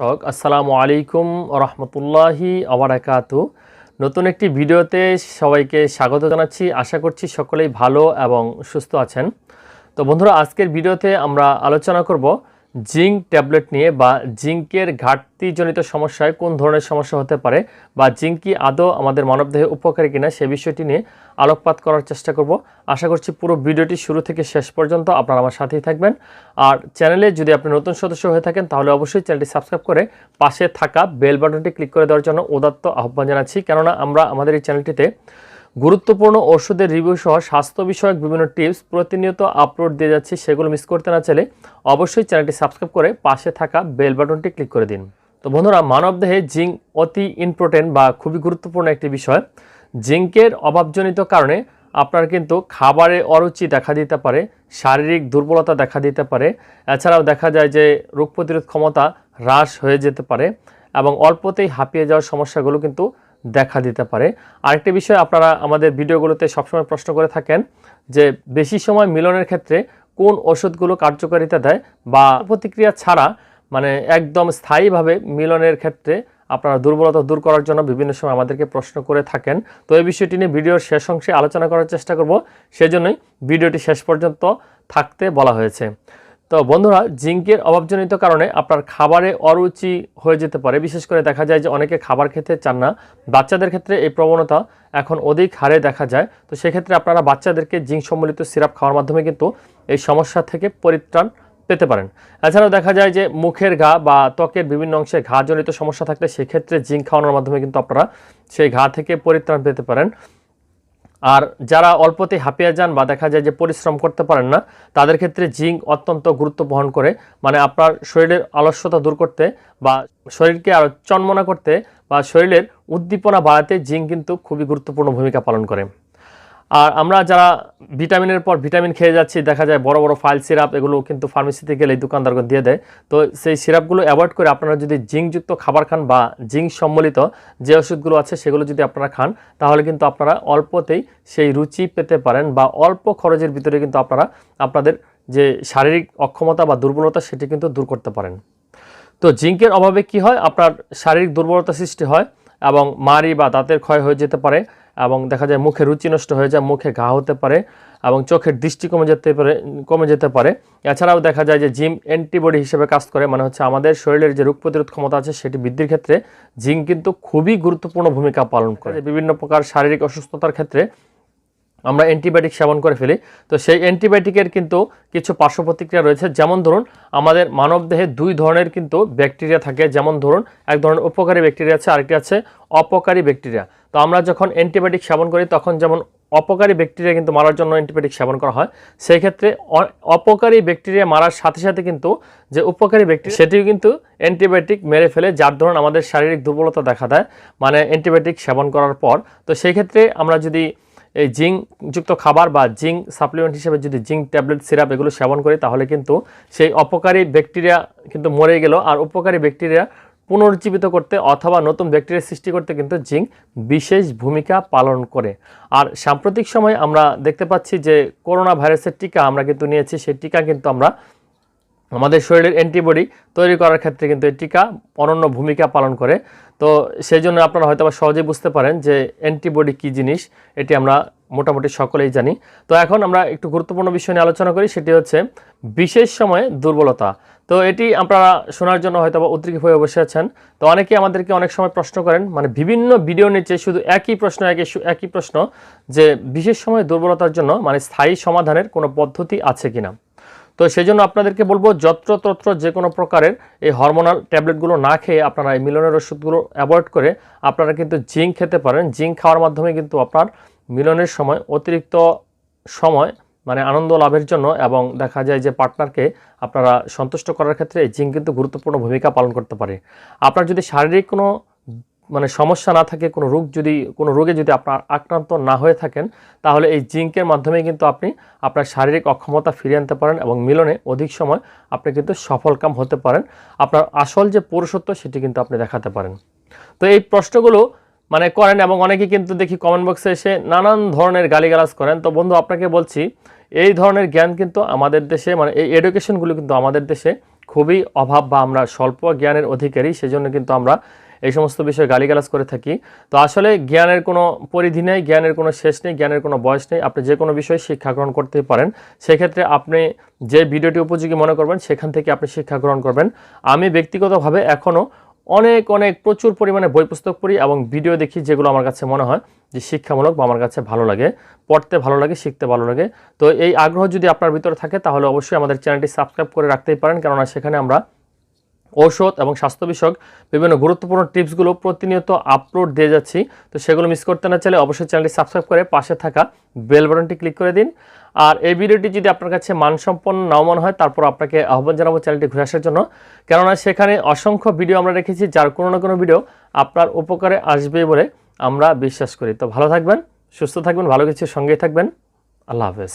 দর্শক, আসসালামু আলাইকুম রহমতুল্লাহি আবরাকাতু নতুন একটি ভিডিওতে সবাইকে স্বাগত জানাচ্ছি। আশা করছি সকলেই ভালো এবং সুস্থ আছেন। তো বন্ধুরা, আজকের ভিডিওতে আমরা আলোচনা করব জিঙ্ক ট্যাবলেট নিয়ে বা জিঙ্কের ঘাটতিজনিত সমস্যায় কোন ধরনের সমস্যা হতে পারে বা জিঙ্ক আদৌ আমাদের মানবদেহে উপকারী কিনা সে বিষয়টি নিয়ে আলোকপাত করার চেষ্টা করব। আশা করছি পুরো ভিডিওটি শুরু থেকে শেষ পর্যন্ত আপনারা আমার সাথেই থাকবেন। আর চ্যানেলে যদি আপনি নতুন সদস্য হয়ে থাকেন, তাহলে অবশ্যই চ্যানেলটি সাবস্ক্রাইব করে পাশে থাকা বেল বাটনটি ক্লিক করে দেওয়ার জন্য উদাত্ত আহ্বান জানাচ্ছি। কেননা আমরা আমাদের এই চ্যানেলটিতে গুরুত্বপূর্ণ ওষুধের রিভিউ সহ স্বাস্থ্য বিষয়ক বিভিন্ন টিপস প্রতিনিয়ত আপলোড দিয়ে যাচ্ছি, সেগুলো মিস করতে না চাইলে অবশ্যই চ্যানেলটি সাবস্ক্রাইব করে পাশে থাকা বেল বাটনটি ক্লিক করে দিন। তো বন্ধুরা, মানবদেহে জিঙ্ক অতি ইম্পর্টেন্ট বা খুবই গুরুত্বপূর্ণ একটি বিষয়। জিঙ্কের অভাবজনিত কারণে আপনার কিন্তু খাবারে অরুচি দেখা দিতে পারে, শারীরিক দুর্বলতা দেখা দিতে পারে। এছাড়াও দেখা যায় যে রোগ প্রতিরোধ ক্ষমতা হ্রাস হয়ে যেতে পারে এবং অল্পতেই হাঁপিয়ে যাওয়ার সমস্যাগুলো কিন্তু দেখা দিতে পারে। আরেকটি বিষয় আপনারা আমাদের ভিডিওগুলোতে সবসময় প্রশ্ন করে থাকেন যে, বেশি সময় মিলনের ক্ষেত্রে কোন ওষুধগুলো কার্যকারিতা দেয় বা প্রতিক্রিয়া ছাড়া মানে একদম স্থায়ীভাবে মিলনের ক্ষেত্রে আপনারা দুর্বলতা দূর করার জন্য বিভিন্ন সময় আমাদেরকে প্রশ্ন করে থাকেন। তো এই বিষয়টি নিয়ে ভিডিওর শেষ অংশে আলোচনা করার চেষ্টা করব। সেজন্যই ভিডিওটি শেষ পর্যন্ত থাকতে বলা হয়েছে। তো বন্ধুরা, জিঙ্কের অভাবজনিত কারণে আপনার খাবারে অরুচি হয়ে যেতে পারে। বিশেষ করে দেখা যায় যে অনেকে খাবার খেতে চান না। বাচ্চাদের ক্ষেত্রে এই প্রবণতা এখন অধিক হারে দেখা যায়। তো সেক্ষেত্রে আপনারা বাচ্চাদেরকে জিঙ্ক সম্বলিত সিরাপ খাওয়ার মাধ্যমে কিন্তু এই সমস্যা থেকে পরিত্রাণ পেতে পারেন। এছাড়াও দেখা যায় যে মুখের ঘা বা ত্বকের বিভিন্ন অংশে ঘা জনিত সমস্যা থাকলে সেক্ষেত্রে জিঙ্ক খাওয়ানোর মাধ্যমে কিন্তু আপনারা সেই ঘা থেকে পরিত্রাণ পেতে পারেন। আর যারা অল্পতে হাঁপিয়ে যান বা দেখা যায় যে পরিশ্রম করতে পারেন না, তাদের ক্ষেত্রে জিঙ্ক অত্যন্ত গুরুত্ব বহন করে। মানে আপনার শরীরের আলস্যতা দূর করতে বা শরীরকে আরও চন্মনা করতে বা শরীরের উদ্দীপনা বাড়াতে জিঙ্ক কিন্তু খুবই গুরুত্বপূর্ণ ভূমিকা পালন করে। আর আমরা যারা ভিটামিনের পর ভিটামিন খেয়ে যাচ্ছি, দেখা যায় বড় বড় ফাইল সিরাপ এগুলো কিন্তু ফার্মেসিতে গেলে দোকানদারকে দিয়ে দেয়। তো সেই সিরাপগুলো অ্যাভয়েড করে আপনারা যদি জিঙ্কযুক্ত খাবার খান বা জিঙ্ক সম্বলিত যে ওষুধগুলো আছে সেগুলো যদি আপনারা খান, তাহলে কিন্তু আপনারা অল্পতেই সেই রুচি পেতে পারেন বা অল্প খরচের ভিতরে কিন্তু আপনারা আপনাদের যে শারীরিক অক্ষমতা বা দুর্বলতা সেটি কিন্তু দূর করতে পারেন। তো জিঙ্কের অভাবে কি হয়? আপনার শারীরিক দুর্বলতা সৃষ্টি হয়। এবং মারি বা দাঁতের ক্ষয় হয়ে যেতে পারে এবং দেখা যায় মুখে রুচি নষ্ট হয়ে যায় মুখে ঘা হতে পারে এবং চোখের দৃষ্টি কমে যেতে পারে কমে যেতে পারে। এছাড়াও দেখা যায় যে জিম অ্যান্টিবডি হিসেবে কাজ করে মানে হচ্ছে আমাদের শরীরের যে রোগ প্রতিরোধ ক্ষমতা আছে সেটি বৃদ্ধির ক্ষেত্রে জিম কিন্তু খুবই গুরুত্বপূর্ণ ভূমিকা পালন করে। বিভিন্ন প্রকার শারীরিক অসুস্থতার ক্ষেত্রে আমরা অ্যান্টিবায়োটিক সেবন করে ফেলি। তো সেই অ্যান্টিবায়োটিকের কিন্তু কিছু পার্শ্ব প্রতিক্রিয়া রয়েছে। যেমন ধরুন, আমাদের মানবদেহে দুই ধরনের কিন্তু ব্যাকটেরিয়া থাকে। যেমন ধরুন, এক ধরনের উপকারী ব্যাকটেরিয়া আছে, আরেকটি আছে অপকারী ব্যাকটেরিয়া। তো আমরা যখন অ্যান্টিবায়োটিক সেবন করি, তখন যেমন অপকারী ব্যাকটেরিয়া কিন্তু মারার জন্য অ্যান্টিবায়োটিক সেবন করা হয়, সেই ক্ষেত্রে অপকারী ব্যাকটেরিয়া মারার সাথে সাথে কিন্তু যে উপকারী ব্যাকটেরিয়া, সেটিও কিন্তু অ্যান্টিবায়োটিক মেরে ফেলে, যার ধরুন আমাদের শারীরিক দুর্বলতা দেখা দেয়। মানে অ্যান্টিবায়োটিক সেবন করার পর। তো সেই ক্ষেত্রে আমরা যদি এই জিঙ্কযুক্ত খাবার বা জিঙ্ক সাপ্লিমেন্ট হিসেবে যদি জিঙ্ক ট্যাবলেট, সিরাপ এগুলো সেবন করি, তাহলে কিন্তু সেই অপকারী ব্যাকটেরিয়া কিন্তু মরে গেল। আর উপকারী ব্যাকটেরিয়া পুনরুজ্জীবিত করতে অথবা নতুন ব্যাকটেরিয়া সৃষ্টি করতে কিন্তু জিঙ্ক বিশেষ ভূমিকা পালন করে। আর সাম্প্রতিক সময় আমরা দেখতে পাচ্ছি যে করোনা ভাইরাসের টিকা আমরা কিন্তু নিয়েছি, সেই টিকা কিন্তু আমরা আমাদের শরীরের অ্যান্টিবডি তৈরি করার ক্ষেত্রে কিন্তু এই টিকা অনন্য ভূমিকা পালন করে। তো সেই জন্য আপনারা হয়তো সহজেই বুঝতে পারেন যে অ্যান্টিবডি কী জিনিস, এটি আমরা মোটামুটি সকলেই জানি। তো এখন আমরা একটু গুরুত্বপূর্ণ বিষয় নিয়ে আলোচনা করি, সেটি হচ্ছে বিশেষ সময়ে দুর্বলতা। তো এটি আপনারা শোনার জন্য হয়তো বা উদ্রিক হয়ে বসে আছেন। তো অনেকেই আমাদেরকে অনেক সময় প্রশ্ন করেন মানে বিভিন্ন ভিডিও নিচে শুধু একই প্রশ্ন, একই একই প্রশ্ন যে বিশেষ সময়ে দুর্বলতার জন্য মানে স্থায়ী সমাধানের কোনো পদ্ধতি আছে কিনা। তো সেই জন্য আপনাদেরকে বলব, যত্রতত্র যে কোনো প্রকারের এই হরমোনাল ট্যাবলেটগুলো না খেয়ে আপনারা এই মিলনের ওষুধগুলো অ্যাভয়েড করে আপনারা কিন্তু জিঙ্ক খেতে পারেন। জিঙ্ক খাওয়ার মাধ্যমে কিন্তু আপনার মিলনের সময় অতিরিক্ত সময় মানে আনন্দ লাভের জন্য এবং দেখা যায় যে পার্টনারকে আপনারা সন্তুষ্ট করার ক্ষেত্রে জিঙ্ক কিন্তু গুরুত্বপূর্ণ ভূমিকা পালন করতে পারে। আপনার যদি শারীরিক কোনো মানে সমস্যা না থাকে, কোনো রোগ যদি, কোনো রোগে যদি আপনার আক্রান্ত না হয়ে থাকেন, তাহলে এই জিঙ্কের মাধ্যমে কিন্তু আপনি আপনার শারীরিক অক্ষমতা ফিরিয়ে আনতে পারেন এবং মিলনে অধিক সময় আপনি কিন্তু সফলকাম হতে পারেন। আপনার আসল যে পুরুষত্ব, সেটি কিন্তু আপনি দেখাতে পারেন। তো এই প্রশ্নগুলো মানে করেন এবং অনেকে কিন্তু দেখি কমেন্ট বক্সে এসে নানান ধরনের গালিগালাজ করেন। তো বন্ধু, আপনাকে বলছি, এই ধরনের জ্ঞান কিন্তু আমাদের দেশে মানে এই এডুকেশনগুলো কিন্তু আমাদের দেশে খুবই অভাব বা আমরা স্বল্প জ্ঞানের অধিকারী, সেজন্য কিন্তু আমরা এই সমস্ত বিষয়ে গালিগালাজ করে থাকি। তো আসলে জ্ঞানের কোনো পরিধি নেই, জ্ঞানের কোনো শেষ নেই, জ্ঞানের কোনো বয়স নেই। আপনি যে কোনো বিষয়ে শিক্ষা গ্রহণ করতে পারেন। সেক্ষেত্রে আপনি যে ভিডিওটি উপযোগী মনে করবেন, সেখান থেকে আপনি শিক্ষা গ্রহণ করবেন। আমি ব্যক্তিগতভাবে এখনও অনেক অনেক প্রচুর পরিমাণে বই পুস্তক পড়ি এবং ভিডিও দেখি যেগুলো আমার কাছে মনে হয় যে শিক্ষামূলক বা আমার কাছে ভালো লাগে। পড়তে ভালো লাগে, শিখতে ভালো লাগে। তো এই আগ্রহ যদি আপনার ভিতরে থাকে, তাহলে অবশ্যই আমাদের চ্যানেলটি সাবস্ক্রাইব করে রাখতেই পারেন। কেননা সেখানে আমরা ঔষধ এবং স্বাস্থ্য বিষয়ক বিভিন্ন গুরুত্বপূর্ণ টিপসগুলো প্রতিনিয়ত আপলোড দিয়ে যাচ্ছি। তো সেগুলো মিস করতে না চাইলে অবশ্যই চ্যানেলটি সাবস্ক্রাইব করে পাশে থাকা বেল বাটনটি ক্লিক করে দিন। আর এই ভিডিওটি যদি আপনার কাছে মানসম্পন্ন নাও মনে হয়, তারপর আপনাকে আহ্বান জানাব চ্যানেলটি ঘুরে আসার জন্য। কেননা সেখানে অসংখ্য ভিডিও আমরা রেখেছি, যার কোনো না কোনো ভিডিও আপনার উপকারে আসবে বলে আমরা বিশ্বাস করি। তো ভালো থাকবেন, সুস্থ থাকবেন, ভালো কিছু সঙ্গেই থাকবেন। আল্লাহ হাফেজ।